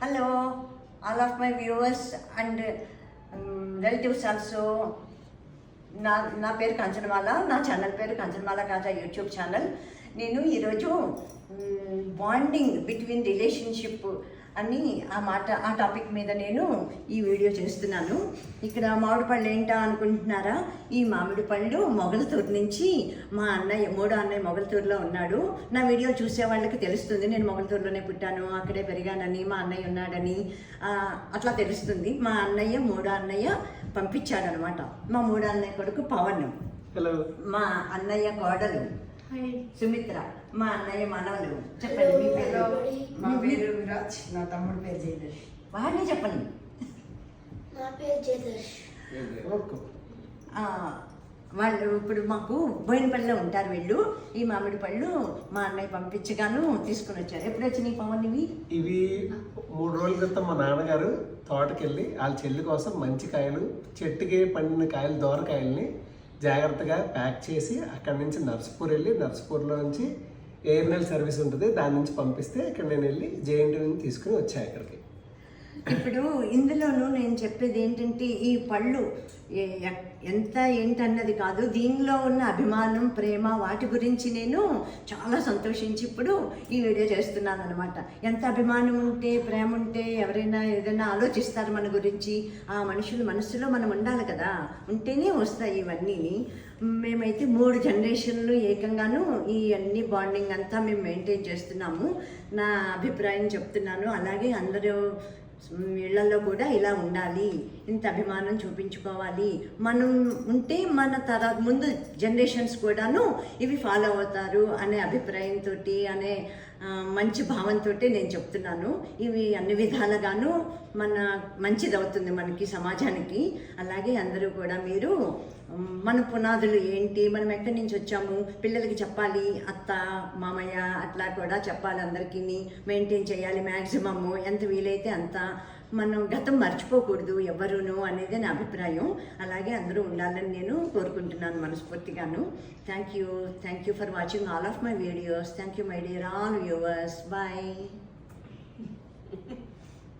Hello all of my viewers and relatives also నా నా పేరు కంచనమాల నా ఛానల్ పేరు కంచనమాల కాజా యూట్యూబ్ ఛానల్ నేను ఈరోజు బాండింగ్ బిట్వీన్ రిలేషన్షిప్ అని ఆ మాట ఆ టాపిక్ మీద నేను ఈ వీడియో చేస్తున్నాను. ఇక్కడ మామిడి పళ్ళు ఏంటా అనుకుంటున్నారా? ఈ మామిడి పళ్ళు మొగలతూరు నుంచి మా అన్నయ్య మూడో అన్నయ్య మొగలతూరులో ఉన్నాడు. నా వీడియో చూసే వాళ్ళకి తెలుస్తుంది నేను మొగలతూరులోనే పుట్టాను అక్కడే పెరిగానని మా అన్నయ్య ఉన్నాడని. అట్లా తెలుస్తుంది. మా అన్నయ్య మూడో అన్నయ్య పంపించాడనమాట మా మూడో అన్నయ్య కొడుకు పవన్. హలో మా అన్నయ్య కోడలు. సుమిత్ర. మా అన్నయ్య మనవలు. చెప్పండి. విరాజ్ నా తమ్ముడు పేరు జయదర్శ్. వాడిని చెప్పండి. నా పేరు జయదర్శ్. ఓకే. ఆ, వాళ్ళు ఇప్పుడు మాకు బోయినపల్లిలో ఉంటారు వీళ్ళు. ఈ మామిడి పళ్ళు మా అన్నయ్య పంపించగాను తీసుకుని వచ్చారు. ఎప్పుడు వచ్చినాయి పవన్ ఇవి? ఇవి మూడు రోజుల క్రితం మా నాన్నగారు తోటకెళ్ళి వాళ్ళ చెల్లి కోసం మంచి కాయలు చెట్టుకి పండిన కాయలు దోరకాయల్ని జాగ్రత్తగా ప్యాక్ చేసి అక్కడి నుంచి నర్స్పూర్ వెళ్ళి నర్స్పూర్లో నుంచి ఎయిర్నెల్ సర్వీస్ ఉంటుంది దాని నుంచి పంపిస్తే ఇక్కడ నేను వెళ్ళి జేఎన్టీ నుంచి తీసుకుని వచ్చాను ఇక్కడికి. ఇప్పుడు ఇందులోనూ నేను చెప్పేది ఏంటంటే ఈ పళ్ళు ఎంత ఏంటన్నది కాదు. దీనిలో ఉన్న అభిమానం ప్రేమ వాటి గురించి నేను చాలా సంతోషించి ఇప్పుడు ఈ వీడియో చేస్తున్నాను అనమాట ఎంత అభిమానం ఉంటే ప్రేమ ఉంటే ఎవరైనా ఏదైనా ఆలోచిస్తారు మన గురించి. ఆ మనుషుల మనసులో మనం ఉండాలి కదా. ఉంటేనే వస్తాయి ఇవన్నీని మేమైతే మూడు జనరేషన్లు ఏకంగాను ఈ అన్ని బాండింగ్ అంతా మేము మెయింటైన్ చేస్తున్నాము. నా అభిప్రాయం చెప్తున్నాను. అలాగే అందరూ ఇళ్ళలో కూడా ఇలా ఉండాలి. ఇంత అభిమానం చూపించుకోవాలి. మనం ఉంటే మన తర ముందు జనరేషన్స్ కూడాను ఇవి ఫాలో అవుతారు అనే అభిప్రాయంతో అనే మంచి భావంతో నేను చెప్తున్నాను. ఇవి అన్ని విధాలుగాను మన మంచిది అవుతుంది మనకి సమాజానికి. అలాగే అందరూ కూడా మీరు మన పునాదులు ఏంటి మనం ఎక్కడి నుంచి వచ్చాము పిల్లలకి చెప్పాలి అత్త మామయ్య అట్లా కూడా చెప్పాలి అందరికీ మెయింటైన్ చేయాలి మ్యాక్సిమము ఎంత వీలైతే అంత మనం గతం మర్చిపోకూడదు ఎవరును అనేది నా అభిప్రాయం. అలాగే అందరూ ఉండాలని నేను కోరుకుంటున్నాను మనస్ఫూర్తిగాను. Thank you thank you for watching all of my videos thank you my dear all viewers bye